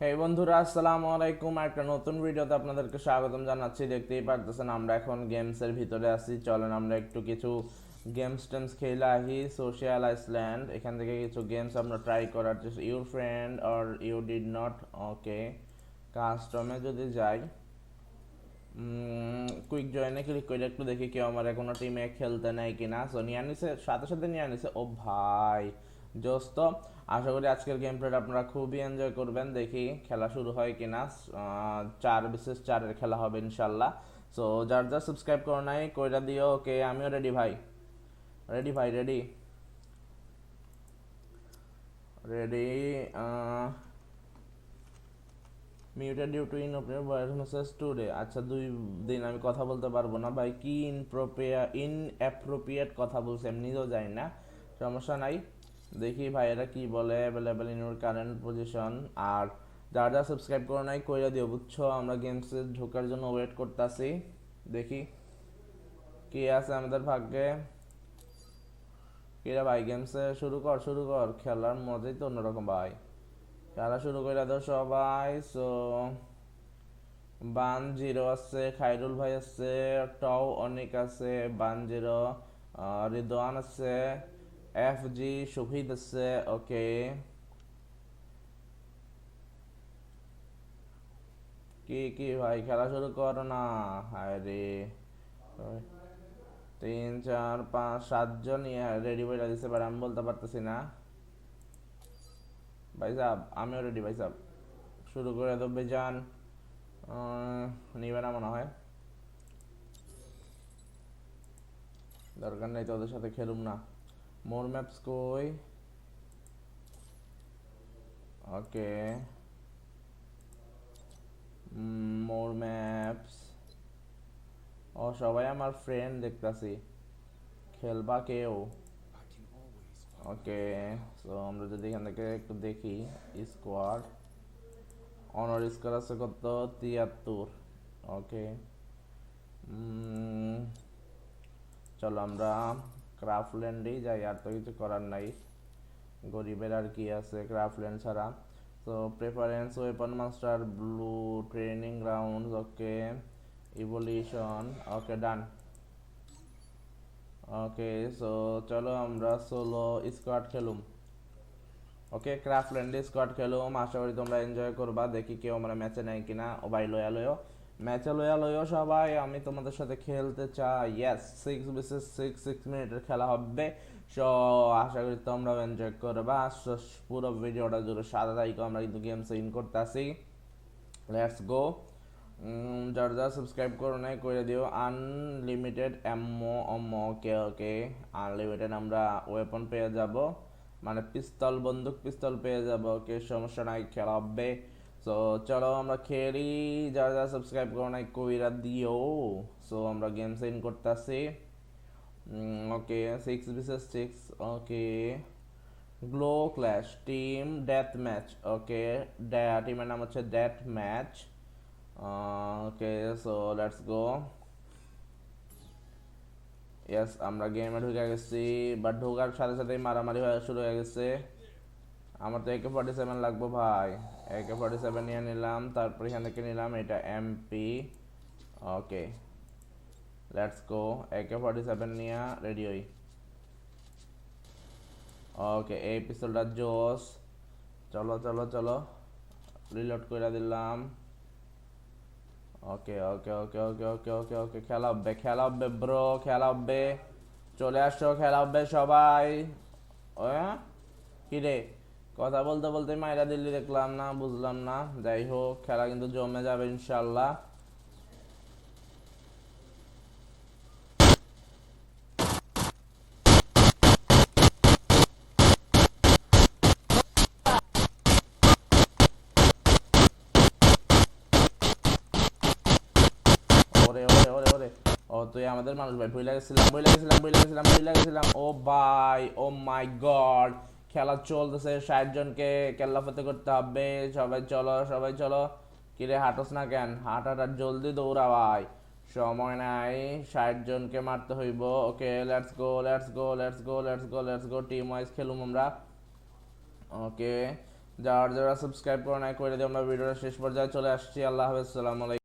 হেই বন্ধুরা, আসসালামু আলাইকুম। একটা নতুন ভিডিওতে আপনাদেরকে স্বাগতম জানাচ্ছি। দেখতেই পারতেছেন, আমরা এখন গেমসের ভিতরে আছি। চলেন, আমরা একটু কিছু গেমস টেমস খেলে আহি সোশ্যাল আইসল্যান্ড এখান থেকে কিছু গেমস আমরা ট্রাই করার চেষ্টা your friend or you did not okay কাস্টমে যদি যাই কুইক জয়েনে ক্লিক করে একটু দেখি কেউ আমার কোনো টিমে খেলতে নেয় কিনা। সো নিয়ে আনিছে সাথে সাথে নিয়ে আনিছে ও ভাই দোস্ত, আশা করি আজকের গেম প্লেটা আপনারা খুবই এনজয় করবেন। দেখি খেলা শুরু হয় কিনা। চার বিশেষ চারের খেলা হবে ইনশাল্লাহ সো যার যার সাবস্ক্রাইব করো নাই, কইরা দিও, ওকে, আমিও রেডি ভাই। রেডি ভাই ready ready muted due to inappropriate voice message today আচ্ছা দুই দিন আমি কথা বলতে পারব না ভাই। কি ইনপ্রোপ্রিয়া ইনঅ্যাপ্রোপ্রিয়েট কথা বলছে এমনিও যাই না। সমস্যা নাই। দেখি ভাই এরা কি বলে available in your current position আর যারা যারা সাবস্ক্রাইব করো নাই, কইরা দিও, বুঝছ? আমরা গেমসে ঢোকার জন্য ওয়েট করতেছি। দেখি। কি আছে আমাদের ভাগ্যে? কিরা ভাই গেমসে শুরু কর শুরু কর। খেলার মজাই তো অন্যরকম ভাই। খেলা শুরু করে দাও সবাই। সো বান জিরো আছে, খাইরুল ভাই আছে, টও অনেক আছে, বান জিরো রিদওয়ান আছে। এফ জি শহীদ আছে ওকে কি কি, ভাই, খেলা হায় তিন, চার, পাঁচ সাতজন রেডি বলে দিছে বাট আমি বলতে পারতেছি না। ভাই সাহেব আমিও রেডি ভাই সাহেব শুরু করে দেবো বেজান। নিবে না মনে হয়। দরকার নেই, তোদের সাথে খেলুম না। মোর ম্যাপস কই ওকে মোর ম্যাপস ও সবাই আমার ফ্রেন্ড দেখতাছি। খেলবা কেউ? ওকে সো আমরা যদি এখান থেকে একটু দেখি স্কোয়াড অনার স্কোয়ার আছে কত? তিয়াত্তর। ওকে চলো আমরা ক্রাফল্যান্ডেই যাই, আর তো কিছু করার নাই। গরিবের আর কি আছে ক্রাফল্যান্ড ছাড়া। তো preference weapon master blue training ground okay evolution okay done okay so চলো আমরা সোলো স্কোয়াড খেলুম। ওকে ক্রাফল্যান্ডে স্কোয়াড খেলুম। আশা করি তোমরা এনজয় করবা। দেখি কেউ আমরা ম্যাচে নেয় কিনা। ও ভাই, লয়া লয়ো। ম্যাচে লয়া লয়ো সবাই, আমি তোমাদের সাথে খেলতে চাই। Yes six V S six six মিনিটের খেলা হবে। সো আশা করি তোমরাও এনজয় করবা। পুরো ভিডিওটা জুড়ে সাদা তারিখ আমরা কিন্তু গেম ইন করতে আসি লেটস গো যারা যারা সাবস্ক্রাইব করো নাই করে দিও। Unlimited ammo ammo okay okay unlimited আমরা ওয়েপন পেয়ে যাব। মানে পিস্তল, বন্দুক, পিস্তল পেয়ে যাব। ওকে সমস্যা নাই, খেলা হবে। সো চলো আমরা খেলি। যারা যারা সাবস্ক্রাইব করো নাই, কইরা দিও। সো আমরা গেম সেন্ড করতেছি। Okay six V S six okay glow clash team death match okay টিমের নাম হচ্ছে death match okay so let's go yes আমরা গেমে ঢুকে গেছি বাট ঢোকার সাথে সাথেই মারামারি হয়ে শুরু হয়ে গেছে। আমার তো একে ফর্টি সেভেন লাগবো ভাই। একে ফর্টি সেভেন নিয়ে নিলাম, তারপর এখান থেকে নিলাম এটা MP okay let's go AK forty seven নিয়ে রেডি হই। ওকে এই পিস্তলটা জোস। চলো চলো চলো। রিলোড করে দিলাম। ওকে ওকে ওকে ওকে ওকে ওকে ওকে খেলা হবে খেলা হবে ব্রো খেলা হবে চলে আসো খেলা হবে সবাই। ও কি রে? কথা বলতে বলতে মাইরা দিল্লি দেখলাম না, বুঝলাম না। যাই হোক, খেলা কিন্তু জমে যাবে ইনশাল্লাহ ও, তুই আমাদের মানুষ ভাই ভুলে গেছিলাম ভুলে গেছিলাম ভুলে গেছিলাম ভুলে গেছিলাম। ও ভাই, ও মাই গড। খেলা চলতেছে ষাট জনকে কেল্লাফতে করতে হবে, সবাই চলো সবাই চলো। কিরে, হাঁটোস না কেন? হাঁট হাঁটার জলদি দৌড়া ভাই। সময় নাই ষাট জনকে মারতে হইব। Okay let's go let's go let's go let's go let's go team wise খেলুম আমরা। ওকে, যারা যারা সাবস্ক্রাইব করে নাই, করে দিয়ে আমরা ভিডিওটা শেষ পর্যায়ে চলে আসছি। আল্লাহ হাফেজ, সালাম আলাইকুম।